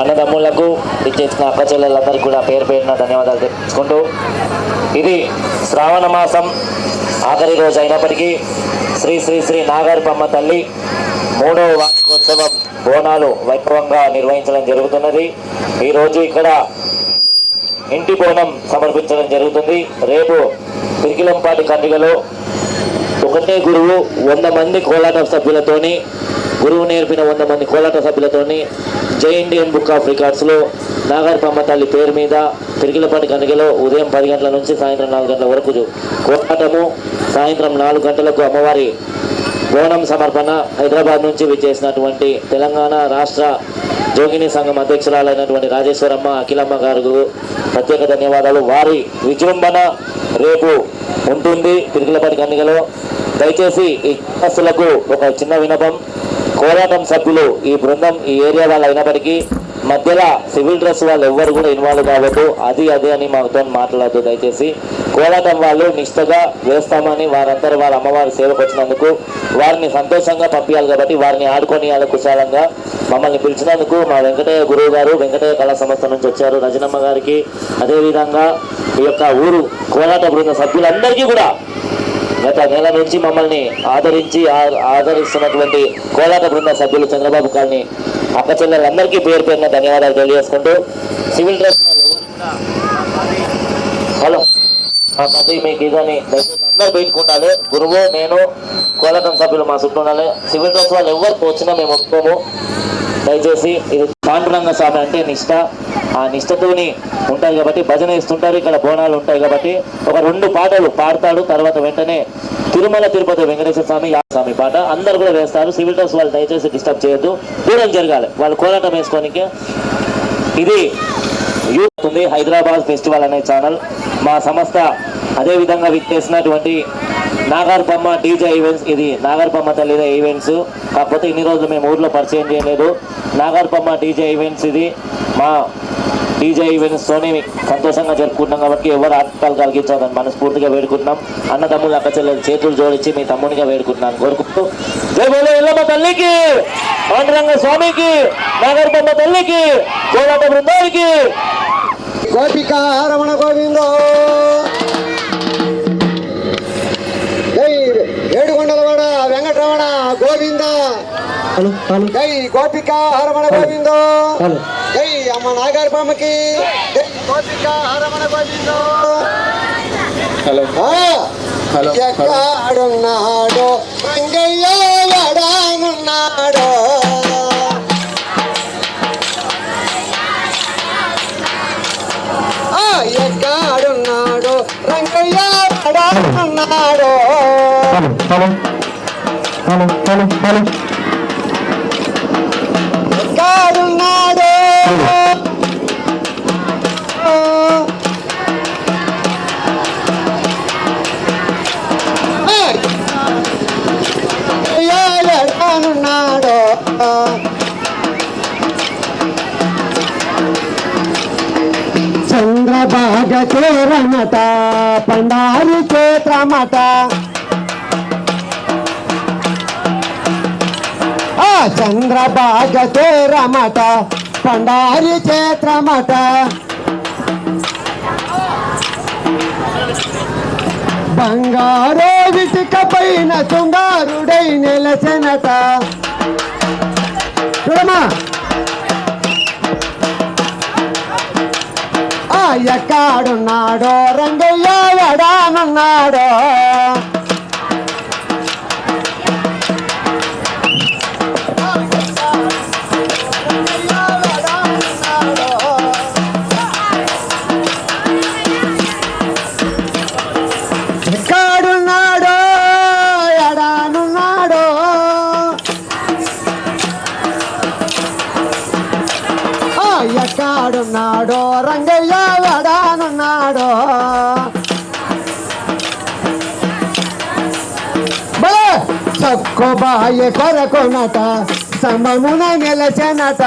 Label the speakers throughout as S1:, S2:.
S1: అన్నదమ్ములకు ఇచ్చేసిన అక్క కూడా పేరు పేరున ధన్యవాదాలు తెలుసుకుంటూ ఇది శ్రావణ మాసం ఆఖరి రోజు అయినప్పటికీ శ్రీ శ్రీ శ్రీ నాగారిపమ్మ తల్లి మూడవ వార్షికోత్సవం బోనాలు వైభవంగా నిర్వహించడం జరుగుతున్నది. ఈరోజు ఇక్కడ ఇంటి బోనం సమర్పించడం జరుగుతుంది. రేపు పిరికిలంపాటి కండిగలో ఒకటే గురువు వంద మంది కోలాట సభ్యులతోని గురువు నేర్పిన వంద మంది కోలాట సభ్యులతోని జై ఇండియన్ బుక్ ఆఫ్ రికార్డ్స్లో నాగర్పమ్మ తల్లి పేరు మీద తిరిగిలపాటి కనికలో ఉదయం పది గంటల నుంచి సాయంత్రం నాలుగు గంటల వరకు జు- కోలాటము సాయంత్రం నాలుగు గంటలకు అమ్మవారి బోనం సమర్పణ హైదరాబాద్ నుంచి విచ్చేసినటువంటి తెలంగాణ రాష్ట్ర జోగిని సంఘం అధ్యక్షురాలైనటువంటి రాజేశ్వరమ్మ అఖిలమ్మ గారు ప్రత్యేక ధన్యవాదాలు. వారి విజృంభణ రేపు ఉంటుంది. తిరుగులపాటి కన్నికలో దయచేసి ఈ బస్సులకు ఒక చిన్న వినపం. కోలాటం సభ్యులు ఈ బృందం ఈ ఏరియా వాళ్ళు అయినప్పటికీ మధ్యలో సివిల్ డ్రెస్ వాళ్ళు ఎవ్వరు కూడా ఇన్వాల్వ్ కావద్దు. అది అదే అని మాతో మాట్లాడద్దు. దయచేసి కోలాటం వాళ్ళు నిష్ఠగా వేస్తామని వారందరూ వాళ్ళ అమ్మవారి సేవకు వచ్చినందుకు వారిని సంతోషంగా పంపించాలి కాబట్టి వారిని ఆడుకొని వాళ్ళ కుశాలంగా మమ్మల్ని పిలిచినందుకు మా వెంకటయ్య గురువు గారు వెంకటయ్య కళా సంస్థ నుంచి వచ్చారు. రజనమ్మ గారికి అదేవిధంగా ఈ యొక్క ఊరు కోలాట బృంద సభ్యులందరికీ కూడా గత నెల నుంచి మమ్మల్ని ఆదరించి ఆ- ఆదరిస్తున్నటువంటి కోలాట బృంద సభ్యులు చంద్రబాబు గారిని అక్క చెల్లెలందరికీ పేరు పేరున ధన్యవాదాలు తెలియజేసుకుంటూ సివిల్ డ్రెస్ వాళ్ళు ఎవరు హలో. అది మీకు ఇదని అందరు బయటకు ఉండాలి. గురువు నేను కోలాటం సభ్యులు మా చుట్టూ ఉండాలి. సివిల్ డ్రెస్ వాళ్ళు ఎవరికి వచ్చినా మేము ఒప్పుకోము. దయచేసి ఇది పాండురంగ స్వామి అంటే నిష్ట. ఆ నిష్టతోని ఉంటాయి కాబట్టి భజన ఇస్తుంటారు ఇక్కడ బోనాలు ఉంటాయి కాబట్టి ఒక రెండు పాటలు పాడతాడు. తర్వాత వెంటనే తిరుమల తిరుపతి వెంకటేశ్వర స్వామి స్వామి పాట అందరు కూడా వేస్తారు. సివిల్ డ్రెస్ వాళ్ళు దయచేసి డిస్టర్బ్ చేయొద్దు. దూరం జరగాలి. వాళ్ళు కోలాటం వేసుకోనికి. ఇది యూత్ ఉంది హైదరాబాద్ ఫెస్టివల్ అనే ఛానల్. మా సంస్థ అదే విధంగా విచ్చేసినటువంటి నాగర్పమ్మ డీజే ఈవెంట్స్. ఇది నాగర్పమ్మ తల్లిదే ఈవెంట్స్. కాకపోతే ఇన్ని రోజులు మేము ఊర్లో పరిచయం చేయలేదు. నాగర్పమ్మ డీజే ఈవెంట్స్ ఇది. మా డీజే ఈవెంట్స్ తోని సంతోషంగా జరుపుకుంటున్నాం కాబట్టి ఎవరు ఆటలు కలిగించాలని మనస్ఫూర్తిగా వేడుకుంటున్నాం. అన్నదమ్ములు అక్క చెల్లెలు చేతులు జోడించి మీ తమ్మునిగా వేడుకుంటున్నాను. కోరుకుంటూ జై బోలో ఎల్లమ్మ తల్లికి పాండురంగ స్వామికి నాగర్పమ్మ తల్లికి కోలాట బృందానికి.
S2: గోపిక రమణ గోవిందో. జై గోపికా రమణ గోవిందో.
S3: హలో
S2: జై అమ్మ నాగార్పమ్మకి జై గోపికా రమణ గోవిందో.
S3: హలో.
S2: ఆ,
S3: హలో.
S2: ఎక్కడున్నాడో రంగయ్య ఎడానున్నాడో. ఆ, ఎక్కడున్నాడో రంగయ్య ఎడానున్నాడో.
S3: హలో హలో హలో హలో
S2: ఎక్కడున్నాడో ఆ, ఎడానున్నాడో
S3: చంద్రబాగ చేరమట పండారి చేత్రమట
S2: ఆ చంద్రబాగ తేరమట పండారి చేత్రమట బంగారో విటిక పైన తుంగారుడై నెలసెనట చూడమా ఆ ఎక్కాడున్నాడో రంగయ్య ఎడానున్నాడో చక్కుబాయ కొరకొనట సమమున నిలచనట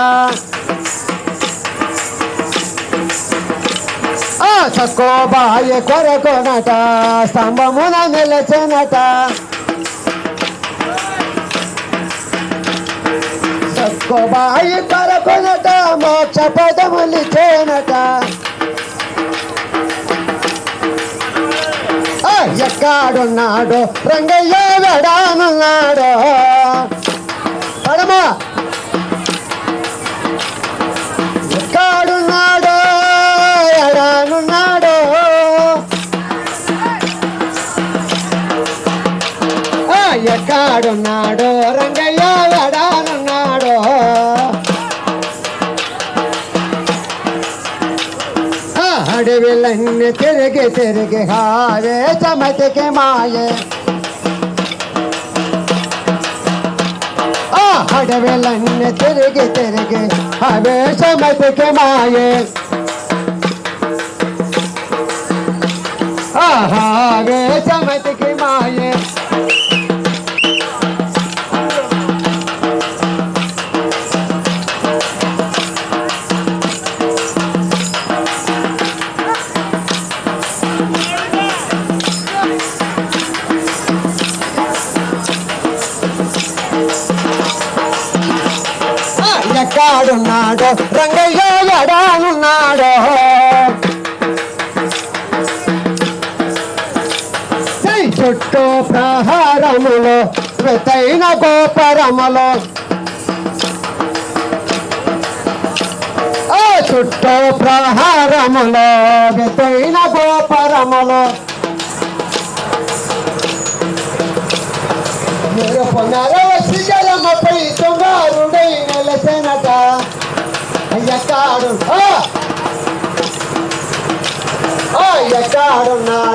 S2: ఆ చక్కోబాయ కొరకొనట స్తంభమున నిలచనట కోబాయి కొరకొనట మోక్ష పదములిచేనట కాడున్నాడు రంగయ్య వెడానున్నాడు పడమా ఎక్కడున్నాడు ఎడానున్నాడు ఎక్కడున్నా लंग तिरगे तिरगे हारे, चमक के माये। हड़वे लंग तिरगे तिरगे हवे चमक के माये। आ वे चमक के माये। రంగయ్య ఎడా ఉన్నాడో చుట్టూ ప్రహారములో వెతైన గోపరములో. చుట్టూ ప్రహారములో వెతైన గోపరములో. మీరు పునరవసి జలమపై తుంగారుడై నెలసెనట ఎక్కాడు ఎక్కాడున్నాడో